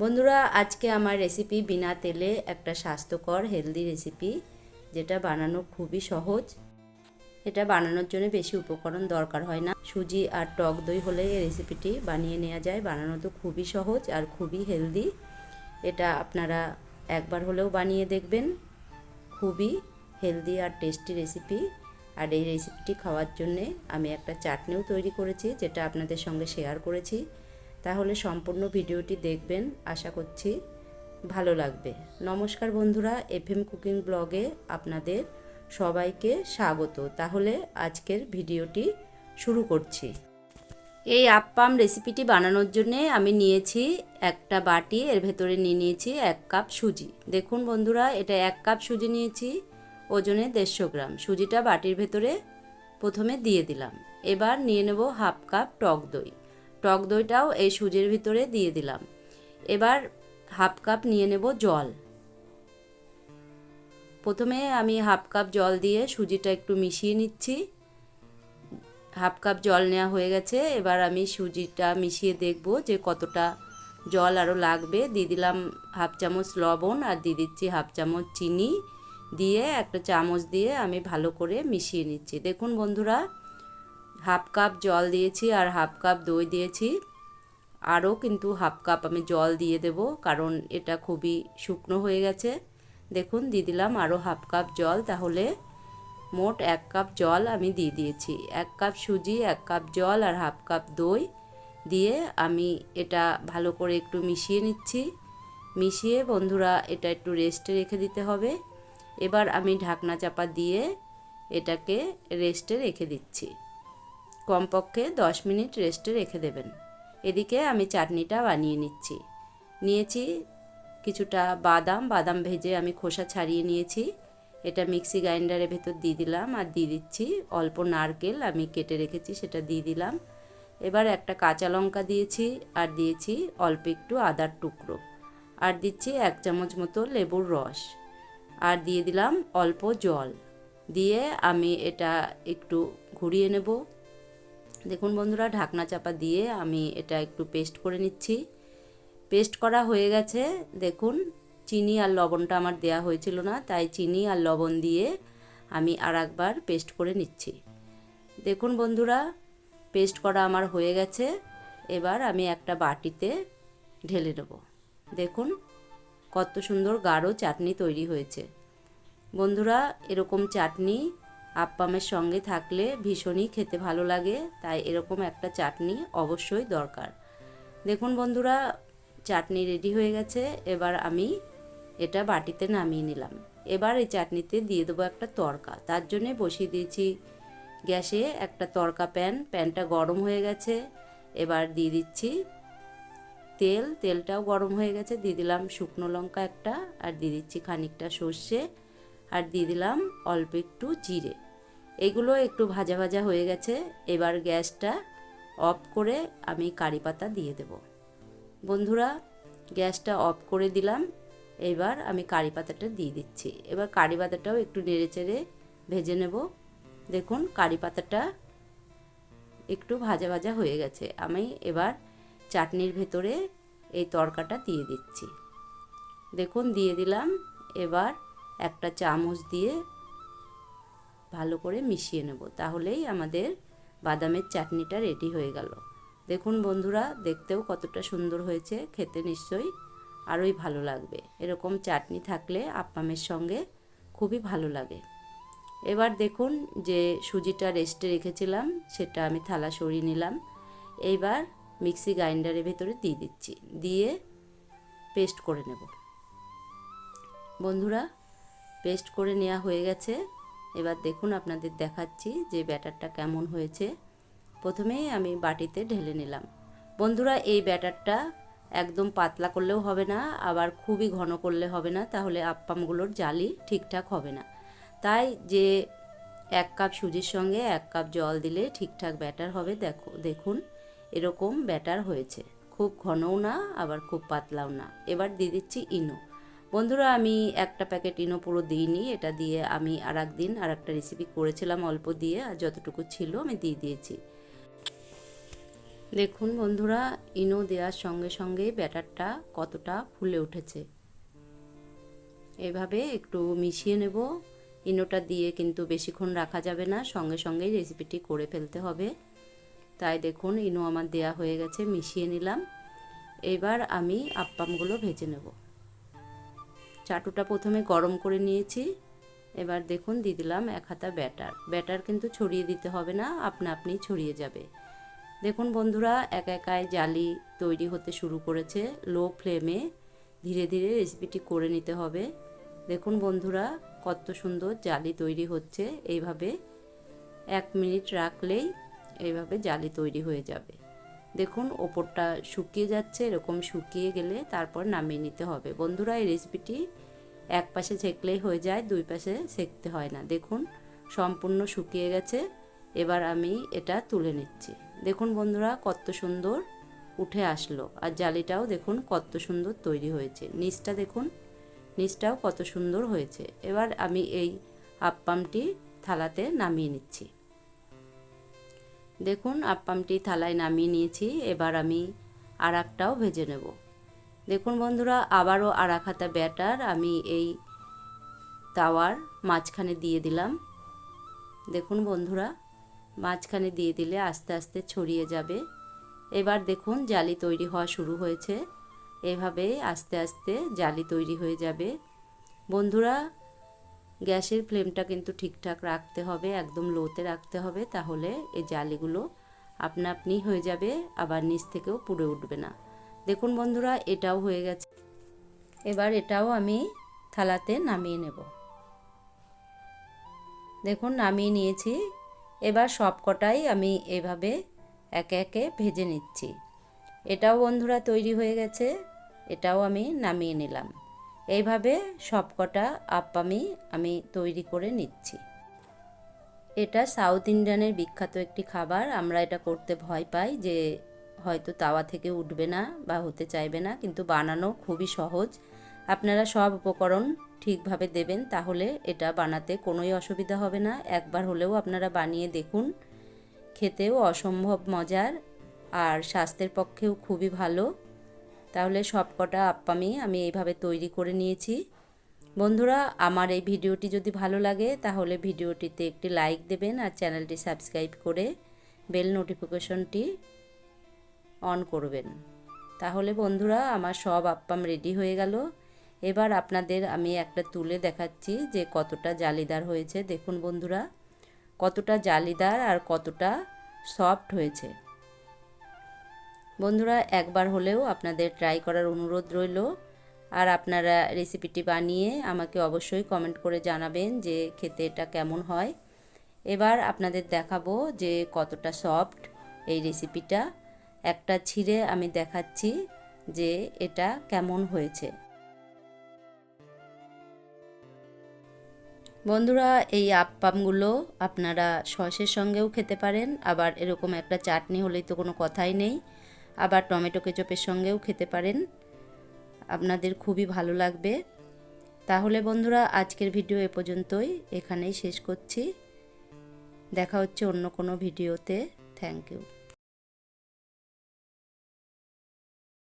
বন্ধুরা, আজকে আমার রেসিপি বিনা তেলে একটা স্বাস্থ্যকর হেলদি রেসিপি যেটা বানানো খুবই সহজ। এটা বানানোর জন্য বেশি উপকরণ দরকার হয় না। সুজি আর টক দই হলে এই রেসিপিটি বানিয়ে নেওয়া যায়। বানানো তো খুবই সহজ আর খুবই হেলদি এটা আপনারা একবার হলেও বানিয়ে দেখবেন। খুবই হেলদি আর টেস্টি রেসিপি আর এই রেসিপিটি খাওয়ার জন্যে আমি একটা চাটনিও তৈরি করেছি, যেটা আপনাদের সঙ্গে শেয়ার করেছি। তাহলে সম্পূর্ণ ভিডিওটি দেখবেন। আশা করছি ভালো লাগবে। নমস্কার বন্ধুরা, এফএম কুকিং ব্লগে আপনাদের সবাইকে স্বাগত। তাহলে আজকের ভিডিওটি শুরু করছি। এই আপ্পাম রেসিপিটি বানানোর জন্যে আমি নিয়েছি একটা বাটি, এর ভেতরে নিয়ে নিয়েছি এক কাপ সুজি। দেখুন বন্ধুরা, এটা এক কাপ সুজি নিয়েছি, ওজনে দেড়শো গ্রাম। সুজিটা বাটির ভেতরে প্রথমে দিয়ে দিলাম। এবার নিয়ে নেব হাফ কাপ টক দই। টক দইটাও এই সুজির ভিতরে দিয়ে দিলাম। এবার হাফ কাপ নিয়ে নেব জল। প্রথমে আমি হাফ কাপ জল দিয়ে সুজিটা একটু মিশিয়ে নিচ্ছি। হাফ কাপ জল নেওয়া হয়ে গেছে, এবার আমি সুজিটা মিশিয়ে দেখব যে কতটা জল আরও লাগবে। দিয়ে দিলাম হাফ চামচ লবণ আর দিয়ে দিচ্ছি হাফ চামচ চিনি। দিয়ে একটা চামচ দিয়ে আমি ভালো করে মিশিয়ে নিচ্ছি। দেখুন বন্ধুরা হাফ কাপ জল দিয়েছি আর হাফ কাপ দই দিয়েছি। আরও কিন্তু হাফ কাপ আমি জল দিয়ে দেব কারণ এটা খুবই শুকনো হয়ে গেছে। দেখুন, দিয়ে দিলাম আরও হাফ কাপ জল। তাহলে মোট এক কাপ জল আমি দিয়ে দিয়েছি। এক কাপ সুজি, এক কাপ জল আর হাফ কাপ দই দিয়ে আমি এটা ভালো করে একটু মিশিয়ে নিচ্ছি। মিশিয়ে বন্ধুরা, এটা একটু রেস্টে রেখে দিতে হবে। এবার আমি ঢাকনা চাপা দিয়ে এটাকে রেস্টে রেখে দিচ্ছি। কমপক্ষে দশ মিনিট রেস্টে রেখে দেবেন। এদিকে আমি চাটনিটা বানিয়ে নিচ্ছি। নিয়েছি কিছুটা বাদাম বাদাম ভেজে আমি খোসা ছাড়িয়ে নিয়েছি। এটা মিক্সি গ্রাইন্ডারের ভেতর দিয়ে দিলাম আর দিয়ে দিচ্ছি অল্প নারকেল, আমি কেটে রেখেছি সেটা দিয়ে দিলাম। এবার একটা কাঁচা লঙ্কা দিয়েছি আর দিয়েছি অল্প একটু আদার টুকরো। আর দিচ্ছি এক চামচ মতো লেবুর রস। আর দিয়ে দিলাম অল্প জল। দিয়ে আমি এটা একটু ঘুরিয়ে নেব। দেখুন বন্ধুরা, ঢাকনা চাপা দিয়ে আমি এটা একটু পেস্ট করে নিচ্ছি। পেস্ট করা হয়ে গেছে, দেখুন, চিনি আর লবণটা আমার দেয়া হয়েছিল না, তাই চিনি আর লবণ দিয়ে আমি আর একবার পেস্ট করে নিচ্ছি। দেখুন বন্ধুরা পেস্ট করা আমার হয়ে গেছে, এবার আমি একটা বাটিতে ঢেলে নেব। দেখুন, কত সুন্দর গাঢ় চাটনি তৈরি হয়েছে। বন্ধুরা, এরকম চাটনি আপ্পামের সঙ্গে থাকলে ভীষণই খেতে ভালো লাগে, তাই এরকম একটা চাটনি অবশ্যই দরকার। দেখুন বন্ধুরা, চাটনি রেডি হয়ে গেছে, এবার আমি এটা বাটিতে নামিয়ে নিলাম। এবার এই চাটনিতে দিয়ে দেবো একটা তরকা, তার জন্যে বসিয়ে দিয়েছি গ্যাসে একটা তরকা প্যান, প্যানটা গরম হয়ে গেছে, এবার দিয়ে দিচ্ছি তেল, তেলটাও গরম হয়ে গেছে, দিয়ে দিলাম শুকনো লঙ্কা একটা, আর দিয়ে দিচ্ছি খানিকটা সর্ষে, আর দিয়ে দিলাম অল্প একটু জিরে। এগুলো একটু ভাজা ভাজা হয়ে গেছে, এবার গ্যাসটা অফ করে আমি কারি পাতা দিয়ে দেব। বন্ধুরা, গ্যাসটা অফ করে দিলাম, এবার আমি কারি পাতাটা দিয়ে দিচ্ছি। এবার কারি পাতাটাও একটু নেড়ে চেড়ে ভেজে নেব। দেখুন, কারি পাতাটা একটু ভাজা ভাজা হয়ে গেছে। আমি এবার চাটনির ভেতরে এই তরকাটা দিয়ে দিচ্ছি। দেখুন, দিয়ে দিলাম। এবার একটা চামচ দিয়ে ভালো করে মিশিয়ে নেব। তাহলেই আমাদের বাদামের চাটনিটা রেডি হয়ে গেল। দেখুন বন্ধুরা, দেখতেও কতটা সুন্দর হয়েছে, খেতে নিশ্চয়ই আরোই ভালো লাগবে। এরকম চাটনি থাকলে আপ্পামের সঙ্গে খুবই ভালো লাগে। এবার দেখুন যে সুজিটা রেস্টে রেখেছিলাম, সেটা আমি থালা সরিয়ে নিলাম। এইবার মিক্সি গ্রাইন্ডারের ভেতরে দিয়ে দিচ্ছি। দিয়ে পেস্ট করে নেব। বন্ধুরা পেস্ট করে নেওয়া হয়ে গেছে। এবার দেখুন আপনাদের দেখাচ্ছি যে ব্যাটারটা কেমন হয়েছে। প্রথমেই আমি বাটিতে ঢেলে নিলাম। বন্ধুরা, এই ব্যাটারটা একদম পাতলা করলেও হবে না, আবার খুবই ঘন করলে হবে না, তাহলে আপ্পামগুলোর জালি ঠিকঠাক হবে না। তাই যে এক কাপ সুজির সঙ্গে এক কাপ জল দিলে ঠিকঠাক ব্যাটার হবে, দেখো, দেখুন এরকম ব্যাটার হয়েছে। খুব ঘনও না, আবার খুব পাতলাও না। এবার দিয়ে দিচ্ছি ইনো। বন্ধুরা, আমি একটা প্যাকেট ইনো পুরো দিইনি। এটা দিয়ে আমি আর একদিন আর একটা রেসিপি করেছিলাম অল্প দিয়ে, আর যতটুকু ছিল আমি দিয়ে দিয়েছি। দেখুন বন্ধুরা ইনো দেওয়ার সঙ্গে সঙ্গে ব্যাটারটা কতটা ফুলে উঠেছে। এভাবে একটু মিশিয়ে নেব। ইনোটা দিয়ে কিন্তু বেশিক্ষণ রাখা যাবে না, সঙ্গে সঙ্গেই রেসিপিটি করে ফেলতে হবে। তাই দেখুন ইনো আমার দেয়া হয়ে গেছে, মিশিয়ে নিলাম। এবার আমি আপ্পামগুলো ভেজে নেব। চাটুটা প্রথমে গরম করে নিয়েছি। এবার দেখুন, দিয়ে দিলাম এক হাতা ব্যাটার। ব্যাটার কিন্তু ছড়িয়ে দিতে হবে না, আপনা আপনি ছড়িয়ে যাবে। দেখুন বন্ধুরা, এক একায় জালি তৈরি হতে শুরু করেছে। লো ফ্লেমে ধীরে ধীরে রেসিপিটি করে নিতে হবে। দেখুন বন্ধুরা, কত সুন্দর জালি তৈরি হচ্ছে। এইভাবে এক মিনিট রাখলেই এইভাবে জালি তৈরি হয়ে যাবে। দেখুন, ওপরটা শুকিয়ে যাচ্ছে, এরকম শুকিয়ে গেলে তারপর নামিয়ে নিতে হবে। বন্ধুরা, এই রেসিপিটি এক পাশে সেকলেই হয়ে যায়, দুই পাশে ছেঁকতে হয় না। দেখুন, সম্পূর্ণ শুকিয়ে গেছে। এবার আমি এটা তুলে নিচ্ছি। দেখুন বন্ধুরা, কত সুন্দর উঠে আসলো। আর জালিটাও দেখুন, কত সুন্দর তৈরি হয়েছে। নিচটা দেখুন, নিচটাও কত সুন্দর হয়েছে। এবার আমি এই আপ্পামটি থালাতে নামিয়ে নিচ্ছি। দেখুন আপ্পামটি থালায় নামিয়ে নিয়েছি, এবার আমি আর একটাও ভেজে নেব। দেখুন বন্ধুরা, আবারও আর এক হাতা ব্যাটার, আমি এই তাওয়ার মাঝখানে দিয়ে দিলাম। দেখুন বন্ধুরা, মাঝখানে দিয়ে দিলে আস্তে আস্তে ছড়িয়ে যাবে। এবার দেখুন, জালি তৈরি হওয়া শুরু হয়েছে। এভাবে আস্তে আস্তে জালি তৈরি হয়ে যাবে। বন্ধুরা গ্যাসের ফ্লেমটা কিন্তু ঠিকঠাক রাখতে হবে, একদম লোতে রাখতে হবে, তাহলে এই জালিগুলো আপনা আপনি হয়ে যাবে, আবার নিচ থেকেও পুড়ে উঠবে না। দেখুন বন্ধুরা, এটাও হয়ে গেছে। এবার এটাও আমি থালাতে নামিয়ে নেব। দেখুন, নামিয়ে নিয়েছি। এবার সব কটাই আমি এভাবে একে একে ভেজে নিচ্ছি। এটাও বন্ধুরা তৈরি হয়ে গেছে, এটাও আমি নামিয়ে নিলাম। এইভাবে সব কটা আপ্পামি আমি তৈরি করে নিচ্ছি। এটা সাউথ ইন্ডিয়ানের বিখ্যাত একটি খাবার। আমরা এটা করতে ভয় পাই যে হয়তো তাওয়া থেকে উঠবে না বা হতে চাইবে না, কিন্তু বানানো খুবই সহজ। আপনারা সব উপকরণ ঠিকভাবে দেবেন, তাহলে এটা বানাতে কোনোই অসুবিধা হবে না। একবার হলেও আপনারা বানিয়ে দেখুন। খেতেও অসম্ভব মজার আর স্বাস্থ্যের পক্ষেও খুবই ভালো। তাহলে সব কটা আপ্পামি আমি এইভাবে তৈরি করে নিয়েছি। বন্ধুরা, আমার এই ভিডিওটি যদি ভালো লাগে, তাহলে ভিডিওটিতে একটি লাইক দেবেন আর চ্যানেলটি সাবস্ক্রাইব করে বেল নোটিফিকেশনটি অন করবেন। তাহলে বন্ধুরা, আমার সব আপ্পাম রেডি হয়ে গেল। এবার আপনাদের আমি একটা তুলে দেখাচ্ছি যে কতটা জালিদার হয়েছে। দেখুন বন্ধুরা, কতটা জালিদার আর কতটা সফট হয়েছে। বন্ধুরা, একবার হলেও আপনাদের ট্রাই করার অনুরোধ রইল। আর আপনারা রেসিপিটি বানিয়ে আমাকে অবশ্যই কমেন্ট করে জানাবেন যে খেতে এটা কেমন হয়। এবার আপনাদের দেখাবো যে কতটা সফট এই রেসিপিটা একটা ছিঁড়ে আমি দেখাচ্ছি যে এটা কেমন হয়েছে। বন্ধুরা, এই আপ্পামগুলো আপনারা সসের সঙ্গেও খেতে পারেন। আবার এরকম একটা চাটনি হলেই তো কোনো কথাই নেই। আবার টমেটো কেচপের সঙ্গেও খেতে পারেন। আপনাদের খুবই ভালো লাগবে। তাহলে বন্ধুরা, আজকের ভিডিও এ পর্যন্তই। এখানেই শেষ করছি। দেখা হচ্ছে অন্য কোনো ভিডিওতে। Thank you.